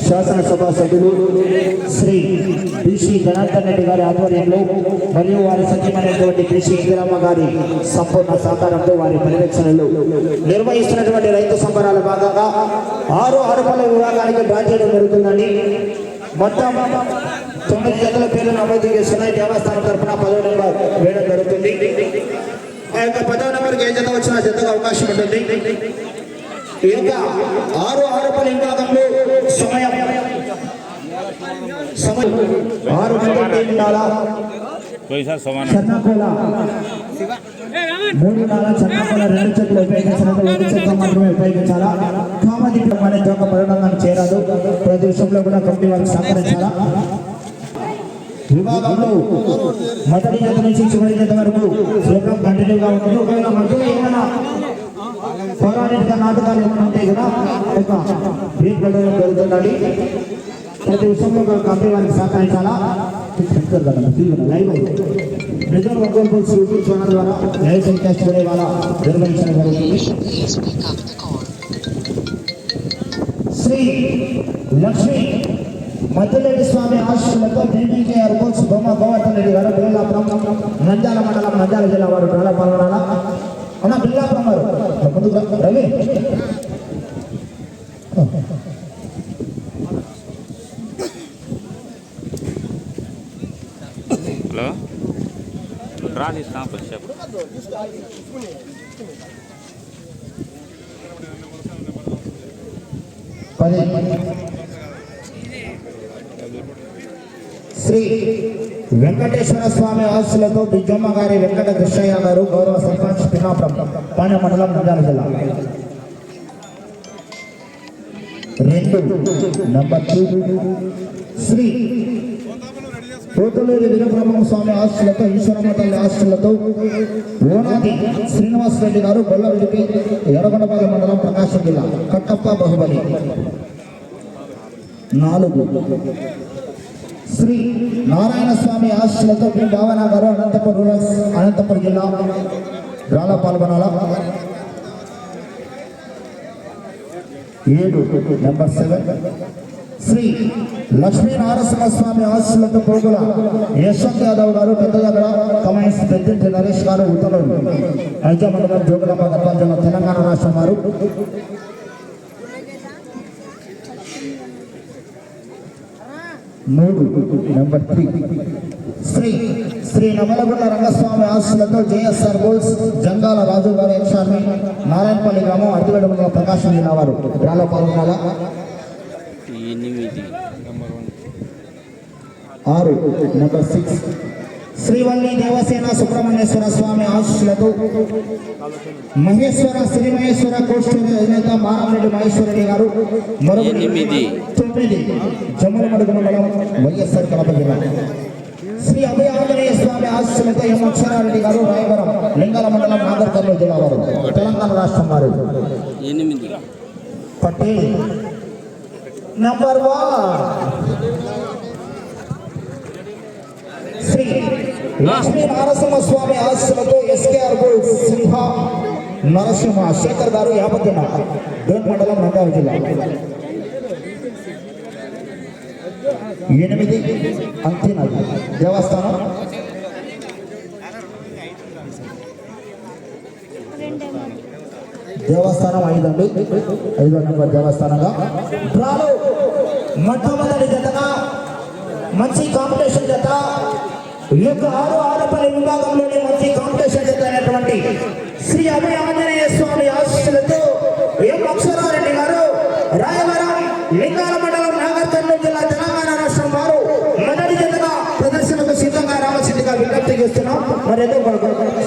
శాసనసభ సభ్యులు శ్రీ బీసీ జనార్దన్ రెడ్డి గారి ఆధ్వర్యంలో మరియు వారి సత్యమైనటువంటి కృషి ఇందిరమ్మ గారి సంపూర్ణ సహకారంతో వారి పర్యవేక్షణలు నిర్వహిస్తున్నటువంటి రైతు సంబరాల భాగంగా ఆరు ఆరుపల విభాగానికి డ్రా చేయడం జరుగుతుందండి. మొత్తం తొమ్మిది జతల పేర్లు నమోదు చేస్తున్నాయి దేవస్థానం తరఫున పదో నెంబర్ వేయడం జరుగుతుంది. ఆ యొక్క పదో నెంబర్కి ఏ జత వచ్చినా జతకు అవకాశం ఉంటుంది. ఈ యొక్క ఆరు ఆరుపల విభాగంలో సమయం. సమయం. ఆరు గంటల చెన్నకోల మూడు నాల చెన్నకోల రెండు చెట్లు ఉపయోగించినట్టు ఒక చెట్ల మాత్రమే ఉపయోగించాలా? కామదీపం అనే దొంగ పరిణామాన్ని చేరాదు ప్రతి విషయంలో కూడా కమిటీ వారికి సహకరించాలా? విభాగంలో మొదటి జత నుంచి చివరి జత వరకు కంటిన్యూగా ఉంటుంది. ఒకవేళ మధ్యలో ఏమైనా పౌరాణిక నాటకాలు ఏమైనా ఉంటాయి కదా? ఒక బ్రేక్ పెట్టడం జరుగుతుందండి ప్రతి విషయంలో కూడా కమిటీ వారికి సహకరించాలా? లైవ్ నిజం ఒక్కరు పోల్సి యూట్యూబ్ ఛానల్ ద్వారా లైవ్ టెలికాస్ట్ కూడా ఇవాళ నిర్వహించడం జరుగుతుంది. శ్రీ లక్ష్మి మధ్యలేడి స్వామి ఆశీస్సులతో బీబీకే అర్బోల్స్ బొమ్మ గోవర్ధన్ రెడ్డి గారు బిల్లాపురం నంద్యాల మండలం నంద్యాల జిల్లా వారు పాల్గొనాలా? అన్న బిల్లాపురం వారు ముందుకు. రవి. హలో. డ్రా తీస్తాం పది. శ్రీ వెంకటేశ్వర స్వామి ఆస్తులతో బిజ్జమ్మ గారి వెంకట కృష్ణయ్య గారు గౌరవ సర్పంచ్ పినాపురం పాణ్య మండలం నంద్యాల జిల్లా. రెండు నంబర్ టూ. శ్రీ పోతులూరి వీరబ్రహ్మ స్వామి ఆస్తులతో ఈశ్వరమ్మ తల్లి ఆస్తులతో ఓనాది శ్రీనివాస్ రెడ్డి గారు గొల్లవిడిపి ఎర్రగొండపాలెం మండలం ప్రకాశం జిల్లా కట్టప్ప బహుబలి. నాలుగు శ్రీ నారాయణ స్వామి ఆస్తులతో పి భావన గారు అనంతపురం రూరల్ అనంతపురం జిల్లా గ్రామ పాల్గొనాల? ఏడు నెంబర్ సెవెన్ శ్రీ లక్ష్మీ నారసింహ స్వామి ఆశీస్సులతో పోగుల యశ్వంత్ యాదవ్ గారు పెద్ద దగ్గర కమాయిస్ పెద్దింటి నరేష్ గారు ఉత్తరులు ఐజా మండలం తెలంగాణ రాష్ట్రం వారు. మూడు నెంబర్ త్రీ. శ్రీ శ్రీ నమలగుండ రంగస్వామి ఆశీస్సులతో జేఎస్ఆర్ బోల్స్ జంగాల రాజు గారు యక్షామి నారాయణపల్లి గ్రామం అర్ధవేడు మండలం ప్రకాశం జిల్లా వారు గ్రామ పాల్గొనాలా ఎనిమిది. ఆరు నెంబర్ సిక్స్. శ్రీవల్లి దేవసేన సుబ్రహ్మణ్యేశ్వర స్వామి ఆశీస్సులతో మహేశ్వర శ్రీ మహేశ్వర కోశ్వరి అధినేత మారారెడ్డి మహేశ్వరరెడ్డి గారు. మరొక ఎనిమిది. జమ్మలమడుగు మండలం వైఎస్ఆర్ కడప జిల్లా. శ్రీ అభయ ఆంజనేయ స్వామి ఆశీస్సులతో ఎం గారు రాయవరం లింగాల మండలం నాగర్ కర్నూలు జిల్లా వారు తెలంగాణ రాష్ట్రం వారు. ఎనిమిది పటేల్ నంబర్ వన్. శ్రీ లక్ష్మీ నరసింహ స్వామి ఆశీస్సులతో ఎస్కేఆర్ బోల్ సింహ నరసింహ శేఖర్ గారు యాపతిన మండలం నంద్యాల జిల్లా. ఎనిమిది అంతినది దేవస్థానం. దేవస్థానం ఐదండి. ఐదో నెంబర్ దేవస్థానంగా. డ్రాలో మొట్టమొదటి జతగా మంచి కాంపిటీషన్ జత. ఈ యొక్క ఆరు ఆరుపల్లి విభాగంలోని మంచి కాంపిటీషన్ జత అయినటువంటి శ్రీ అభయ ఆంజనేయ మొదటి జతగా